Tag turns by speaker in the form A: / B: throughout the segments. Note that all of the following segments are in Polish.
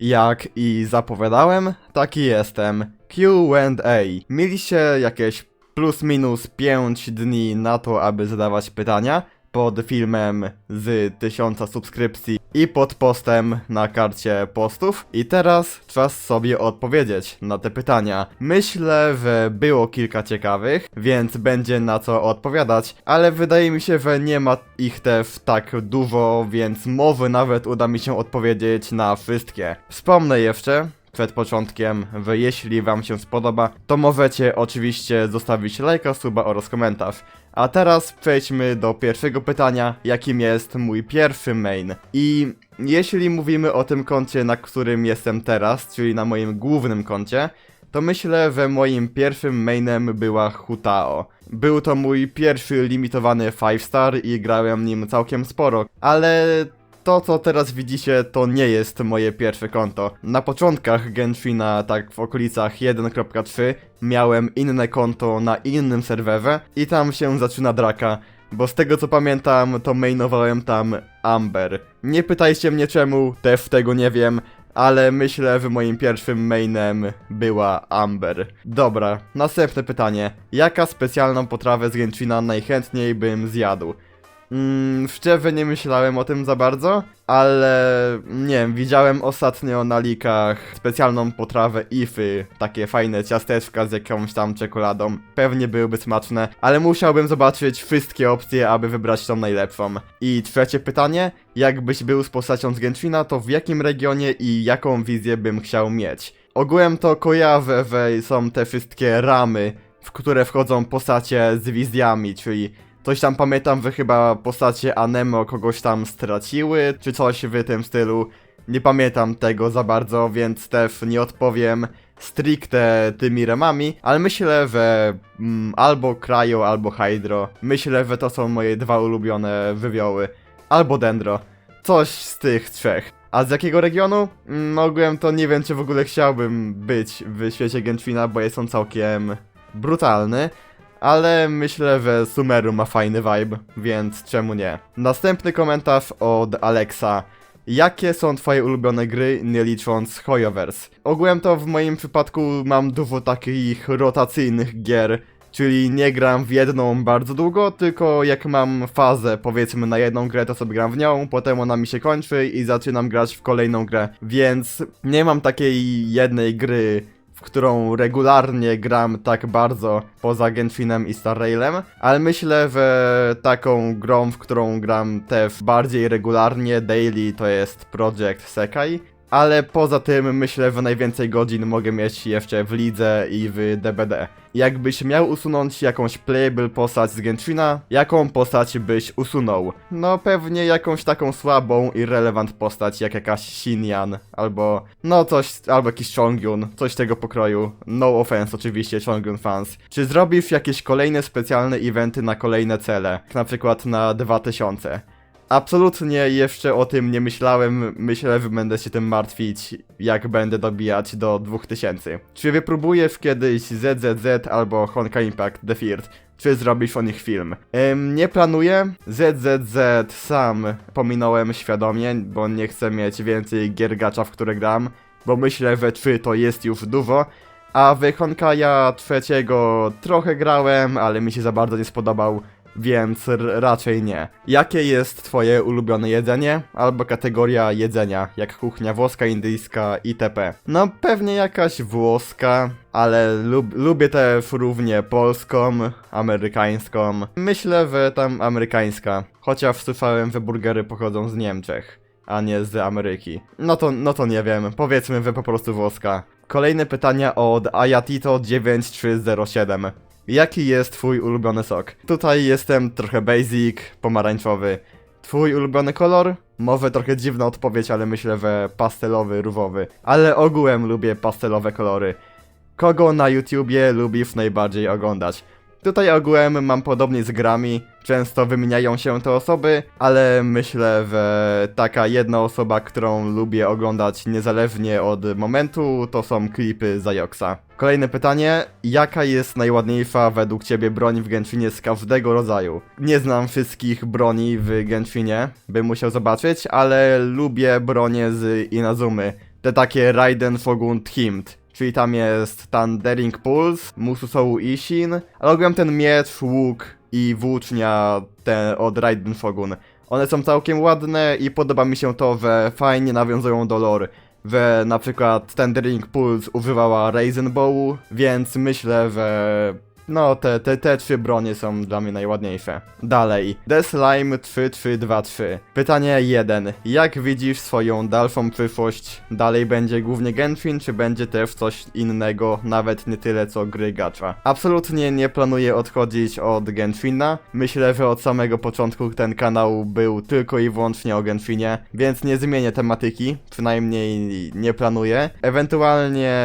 A: Jak i zapowiadałem, taki jestem. Q&A. Mieliście jakieś plus minus 5 dni na to, aby zadawać pytania pod filmem z 1000 subskrypcji i pod postem na karcie postów. I teraz czas sobie odpowiedzieć na te pytania. Myślę, że było kilka ciekawych, więc będzie na co odpowiadać, ale wydaje mi się, że nie ma ich też tak dużo, więc może nawet uda mi się odpowiedzieć na wszystkie. Wspomnę jeszcze, przed początkiem, że jeśli wam się spodoba, to możecie oczywiście zostawić lajka, suba oraz komentarz. A teraz przejdźmy do pierwszego pytania, jakim jest mój pierwszy main. I jeśli mówimy o tym koncie, na którym jestem teraz, czyli na moim głównym koncie, to myślę, że moim pierwszym mainem była Hutao. Był to mój pierwszy limitowany 5 star i grałem nim całkiem sporo, ale to, co teraz widzicie, to nie jest moje pierwsze konto. Na początkach Genshina, tak w okolicach 1.3, miałem inne konto na innym serwerze i tam się zaczyna draka. Bo z tego co pamiętam, to mainowałem tam Amber. Nie pytajcie mnie czemu, też tego nie wiem, ale myślę, że moim pierwszym mainem była Amber. Dobra, następne pytanie. Jaka specjalną potrawę z Genshina najchętniej bym zjadł? Mm, szczerze nie myślałem o tym za bardzo, ale nie wiem, widziałem ostatnio na likach specjalną potrawę ify, takie fajne ciasteczka z jakąś tam czekoladą. Pewnie byłyby smaczne, ale musiałbym zobaczyć wszystkie opcje, aby wybrać tą najlepszą. I trzecie pytanie, jakbyś był z postacią z Genshina, to w jakim regionie i jaką wizję bym chciał mieć? Ogółem to kojarzę, że są te wszystkie ramy, w które wchodzą postacie z wizjami, czyli Coś tam pamiętam, że chyba postacie Anemo kogoś tam straciły, czy coś w tym stylu. Nie pamiętam tego za bardzo, więc też nie odpowiem stricte tymi remami, ale myślę, że mm, albo Cryo, albo Hydro. Myślę, że to są moje dwa ulubione wywioły. Albo Dendro. Coś z tych trzech. A z jakiego regionu? Mm, ogółem to nie wiem, czy w ogóle chciałbym być w świecie Genshina, bo jest on całkiem brutalny. Ale myślę, że Sumeru ma fajny vibe, więc czemu nie? Następny komentarz od Alexa. Jakie są twoje ulubione gry, nie licząc Hoyoverse? Ogółem to w moim przypadku mam dużo takich rotacyjnych gier, czyli nie gram w jedną bardzo długo, tylko jak mam fazę, powiedzmy na jedną grę, to sobie gram w nią, potem ona mi się kończy i zaczynam grać w kolejną grę, więc nie mam takiej jednej gry, w którą regularnie gram tak bardzo poza Genshinem i Star Railem, ale myślę, że taką grą, w którą gram też bardziej regularnie, daily, to jest Project Sekai. Ale poza tym myślę, że najwięcej godzin mogę mieć jeszcze w lidze i w DBD. Jakbyś miał usunąć jakąś playable postać z Genshina, jaką postać byś usunął? No pewnie jakąś taką słabą, irrelevant postać, jak jakaś Xinyan, albo no coś, albo jakiś Chongyun, coś tego pokroju. No offense oczywiście, Chongyun fans. Czy zrobisz jakieś kolejne specjalne eventy na kolejne cele, na przykład na 2000? Absolutnie jeszcze o tym nie myślałem. Myślę, że będę się tym martwić, jak będę dobijać do 2000. Czy wypróbujesz kiedyś ZZZ albo Honka Impact The First? Czy zrobisz o nich film? Ym, nie planuję. ZZZ sam pominąłem świadomie, bo nie chcę mieć więcej gier gacza, w które gram, bo myślę, że 3 to jest już dużo. A w Honkaja trzeciego trochę grałem, ale mi się za bardzo nie spodobał więc raczej nie. Jakie jest twoje ulubione jedzenie? Albo kategoria jedzenia, jak kuchnia włoska, indyjska itp. No pewnie jakaś włoska, ale lub, lubię też równie polską, amerykańską. Myślę, że tam amerykańska, chociaż słyszałem, że burgery pochodzą z Niemczech, a nie z Ameryki. No to, no to nie wiem, powiedzmy, że po prostu włoska. Kolejne pytania od Ayatito9307. Jaki jest twój ulubiony sok? Tutaj jestem trochę basic, pomarańczowy. Twój ulubiony kolor? Może trochę dziwna odpowiedź, ale myślę, że pastelowy, różowy. Ale ogółem lubię pastelowe kolory. Kogo na YouTubie lubisz najbardziej oglądać? Tutaj ogółem mam podobnie z grami, często wymieniają się te osoby, ale myślę, że taka jedna osoba, którą lubię oglądać niezależnie od momentu, to są klipy Zajoksa. Kolejne pytanie, jaka jest najładniejsza według ciebie broń w Genshinie z każdego rodzaju? Nie znam wszystkich broni w Genshinie, bym musiał zobaczyć, ale lubię bronie z Inazumy, te takie Raiden Shogun Hymd. Czyli tam jest Thundering Pulse, Mususou Ishin, ale ogółem ten miecz, łuk i włócznia ten od Raiden Shogun. One są całkiem ładne i podoba mi się to, że fajnie nawiązują do lore. Że na przykład Thundering Pulse używała Raisin Bow, więc myślę, że no, te, te, te trzy bronie są dla mnie najładniejsze. Dalej. The Slime 3323. Pytanie 1. Jak widzisz swoją dalszą przyszłość? Dalej będzie głównie Genshin, czy będzie też coś innego, nawet nie tyle co gry gacza? Absolutnie nie planuję odchodzić od Genshina. Myślę, że od samego początku ten kanał był tylko i wyłącznie o Genshinie, więc nie zmienię tematyki, przynajmniej nie planuję. Ewentualnie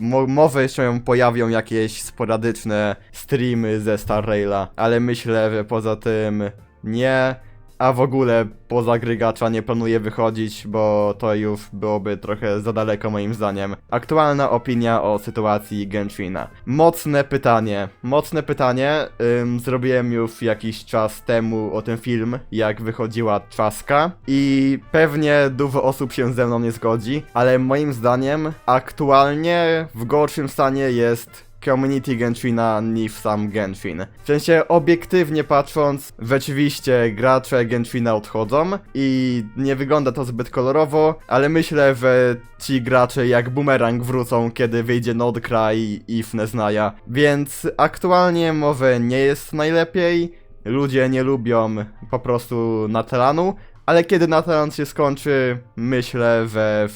A: mo może się pojawią jakieś sporadyczne streamy ze Star Raila, ale myślę, że poza tym nie. A w ogóle poza gry gacza nie planuję wychodzić, bo to już byłoby trochę za daleko moim zdaniem. Aktualna opinia o sytuacji Genshina. Mocne pytanie. Mocne pytanie. Ym, zrobiłem już jakiś czas temu o tym film, jak wychodziła Trzaska i pewnie dużo osób się ze mną nie zgodzi, ale moim zdaniem aktualnie w gorszym stanie jest community Genshina niż sam Genshin. W sensie obiektywnie patrząc, rzeczywiście gracze Genshina odchodzą i nie wygląda to zbyt kolorowo, ale myślę, że ci gracze jak boomerang wrócą, kiedy wyjdzie Nodcry i Fneznaya. Więc aktualnie może nie jest najlepiej, ludzie nie lubią po prostu Natalanu, ale kiedy Natalan się skończy, myślę, że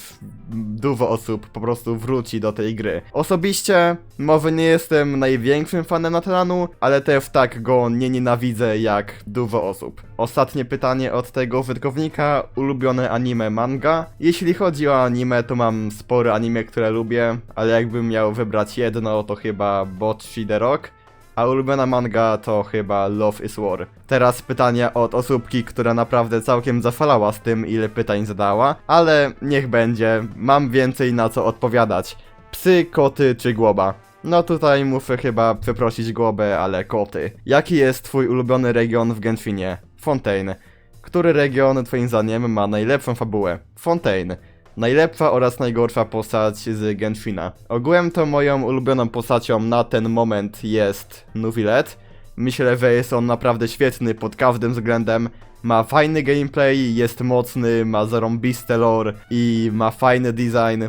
A: dużo osób po prostu wróci do tej gry. Osobiście, może nie jestem największym fanem Natalanu, ale też tak go nie nienawidzę jak dużo osób. Ostatnie pytanie od tego użytkownika, ulubione anime manga. Jeśli chodzi o anime, to mam spore anime, które lubię, ale jakbym miał wybrać jedno, to chyba Bocchi the Rock. A ulubiona manga to chyba Love is War. Teraz pytanie od osóbki, która naprawdę całkiem zafalała z tym, ile pytań zadała, ale niech będzie, mam więcej na co odpowiadać. Psy, koty czy głoba? No tutaj muszę chyba przeprosić głowę, ale koty. Jaki jest twój ulubiony region w Genshinie? Fontaine. Który region twoim zdaniem ma najlepszą fabułę? Fontaine. Najlepsza oraz najgorsza postać z Genshina. Ogółem to moją ulubioną postacią na ten moment jest Nuvilet. Myślę, że jest on naprawdę świetny pod każdym względem. Ma fajny gameplay, jest mocny, ma zarąbiste lore i ma fajny design.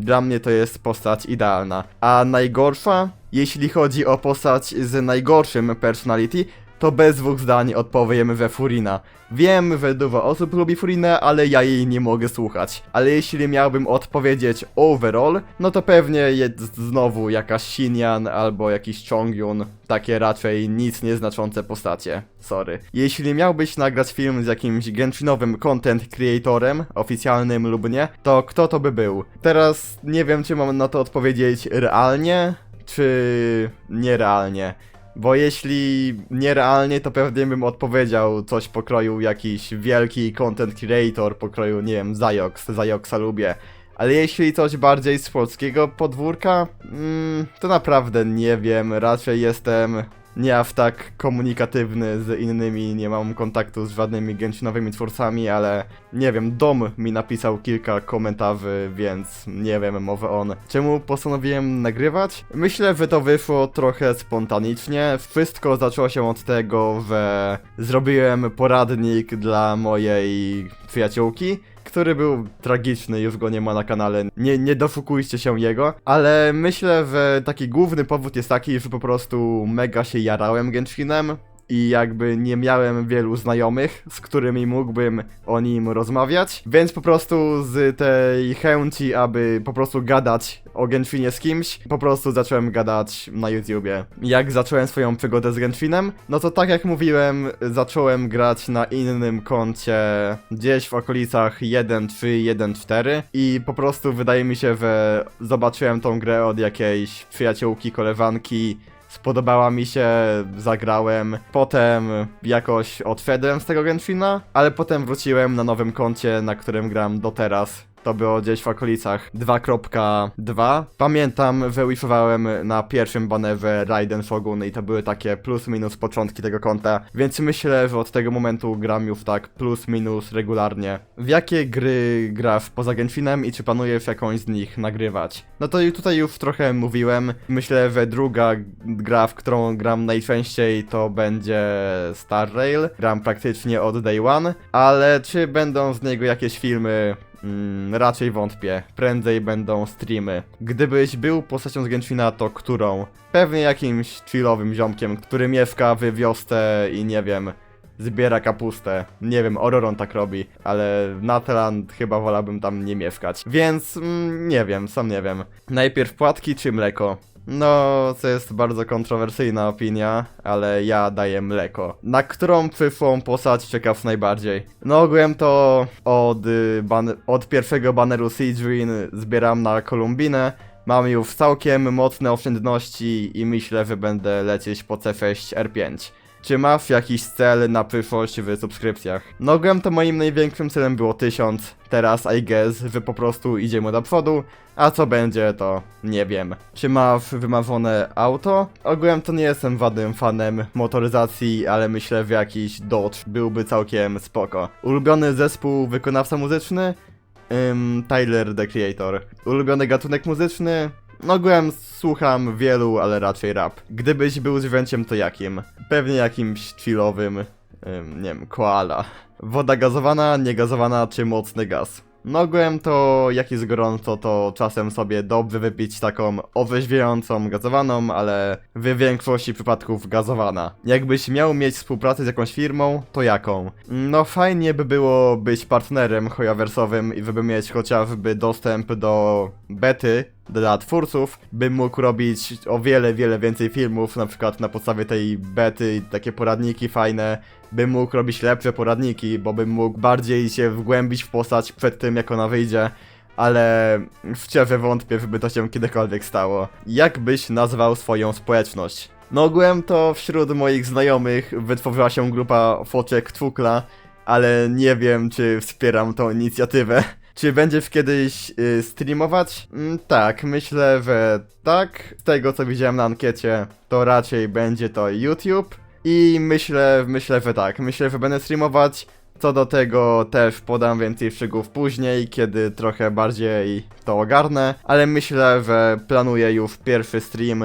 A: Dla mnie to jest postać idealna. A najgorsza? Jeśli chodzi o postać z najgorszym personality, to bez dwóch zdań odpowiemy we Furina. Wiem, że dużo osób lubi Furinę, ale ja jej nie mogę słuchać. Ale jeśli miałbym odpowiedzieć overall, no to pewnie jest znowu jakaś Shinyan albo jakiś Chongyun. Takie raczej nic nieznaczące postacie. Sorry. Jeśli miałbyś nagrać film z jakimś Genshinowym content creatorem, oficjalnym lub nie, to kto to by był? Teraz nie wiem, czy mam na to odpowiedzieć realnie, czy nierealnie. Bo jeśli nierealnie, to pewnie bym odpowiedział coś pokroju jakiś wielki content creator pokroju, nie wiem, Zajox, Zajoxa lubię. Ale jeśli coś bardziej z polskiego podwórka, mm, to naprawdę nie wiem, raczej jestem nie aż tak komunikatywny z innymi, nie mam kontaktu z żadnymi gęcinowymi twórcami, ale nie wiem, Dom mi napisał kilka komentarzy, więc nie wiem, może on. Czemu postanowiłem nagrywać? Myślę, że to wyszło trochę spontanicznie. Wszystko zaczęło się od tego, że zrobiłem poradnik dla mojej przyjaciółki, który był tragiczny, już go nie ma na kanale, nie, nie doszukujcie się jego, ale myślę, że taki główny powód jest taki, że po prostu mega się jarałem Genshinem i jakby nie miałem wielu znajomych, z którymi mógłbym o nim rozmawiać, więc po prostu z tej chęci, aby po prostu gadać o Genshinie z kimś, po prostu zacząłem gadać na YouTubie. Jak zacząłem swoją przygodę z Genshinem? No to tak jak mówiłem, zacząłem grać na innym koncie gdzieś w okolicach 1.3, 1.4 i po prostu wydaje mi się, że zobaczyłem tą grę od jakiejś przyjaciółki, koleżanki, spodobała mi się, zagrałem. Potem jakoś odszedłem z tego Genshina, ale potem wróciłem na nowym koncie, na którym gram do teraz. To było gdzieś w okolicach 2.2. Pamiętam, wyłifowałem na pierwszym banerze Raiden Shogun i to były takie plus minus początki tego konta, więc myślę, że od tego momentu gram już tak plus minus regularnie. W jakie gry grasz poza Genshinem i czy planujesz jakąś z nich nagrywać? No to tutaj już trochę mówiłem. Myślę, że druga gra, w którą gram najczęściej to będzie Star Rail. Gram praktycznie od day one, ale czy będą z niego jakieś filmy? Mm, raczej wątpię. Prędzej będą streamy. Gdybyś był postacią z Genshina, to którą? Pewnie jakimś chillowym ziomkiem, który mieszka w wiosce i nie wiem, zbiera kapustę. Nie wiem, Ororon tak robi, ale Natland chyba wolałbym tam nie mieszkać. Więc mm, nie wiem, sam nie wiem. Najpierw płatki czy mleko? No, to jest bardzo kontrowersyjna opinia, ale ja daję mleko. Na którą przyszłą postać czekasz najbardziej? No ogółem to od, ban- od pierwszego baneru Siege Ruin zbieram na Kolumbinę. Mam już całkiem mocne oszczędności i myślę, że będę lecieć po C6 R5. Czy masz jakiś cel na przyszłość w subskrypcjach? No ogółem to moim największym celem było 1000, teraz I guess, że po prostu idziemy do przodu, a co będzie to nie wiem. Czy masz wymarzone auto? Ogółem to nie jestem wadnym fanem motoryzacji, ale myślę, że jakiś Dodge byłby całkiem spoko. Ulubiony zespół wykonawca muzyczny? Tyler, the Creator. Ulubiony gatunek muzyczny? No ogółem słucham wielu, ale raczej rap. Gdybyś był zwierzęciem, to jakim? Pewnie jakimś chillowym, ym, nie wiem, koala. Woda gazowana, niegazowana czy mocny gaz? Ogółem to jak jest gorąco, to czasem sobie dobrze wypić taką orzeźwiającą gazowaną, ale w większości przypadków gazowana. Jakbyś miał mieć współpracę z jakąś firmą, to jaką? No fajnie by było być partnerem hojawersowym i żeby mieć chociażby dostęp do bety dla twórców, bym mógł robić o wiele, wiele więcej filmów, na przykład na podstawie tej bety, takie poradniki fajne, bym mógł robić lepsze poradniki, bo bym mógł bardziej się wgłębić w postać przed tym, jak ona wyjdzie, ale szczerze wątpię, żeby to się kiedykolwiek stało. Jak byś nazwał swoją społeczność? No ogółem to wśród moich znajomych wytworzyła się grupa Foczek Twukla, ale nie wiem, czy wspieram tą inicjatywę. Czy będziesz kiedyś y, streamować? Mm, tak, myślę, że tak. Z tego co widziałem na ankiecie, to raczej będzie to YouTube. I myślę, myślę, że tak. Myślę, że będę streamować. Co do tego też podam więcej szczegółów później, kiedy trochę bardziej to ogarnę. Ale myślę, że planuję już pierwszy stream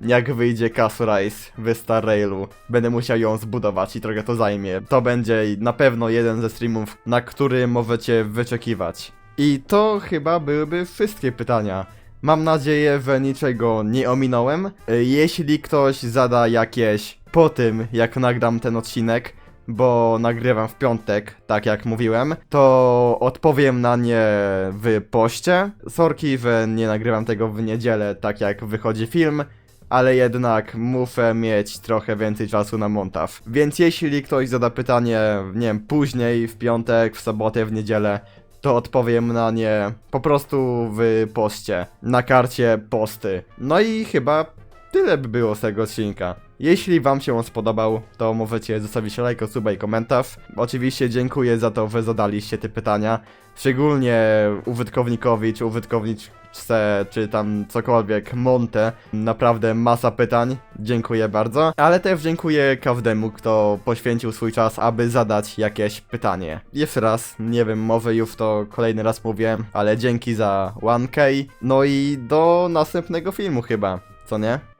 A: jak wyjdzie Castle Rise w Star Railu. Będę musiał ją zbudować i trochę to zajmie. To będzie na pewno jeden ze streamów, na który możecie wyczekiwać. I to chyba byłyby wszystkie pytania. Mam nadzieję, że niczego nie ominąłem. Y, Jeśli ktoś zada jakieś po tym, jak nagram ten odcinek, bo nagrywam w piątek, tak jak mówiłem, to odpowiem na nie w poście. Sorki, że nie nagrywam tego w niedzielę, tak jak wychodzi film, ale jednak muszę mieć trochę więcej czasu na montaż. Więc jeśli ktoś zada pytanie, nie wiem, później, w piątek, w sobotę, w niedzielę, to odpowiem na nie po prostu w poście, na karcie posty. No i chyba tyle by było z tego odcinka. Jeśli wam się on spodobał, to możecie zostawić lajka, suba i komentarz. Oczywiście dziękuję za to, że zadaliście te pytania. Szczególnie użytkownikowi czy czy tam cokolwiek, Monte. Naprawdę masa pytań. Dziękuję bardzo. Ale też dziękuję każdemu, kto poświęcił swój czas, aby zadać jakieś pytanie. Jeszcze raz, nie wiem, może już to kolejny raz mówię, ale dzięki za 1K. No i do następnego filmu chyba, co nie?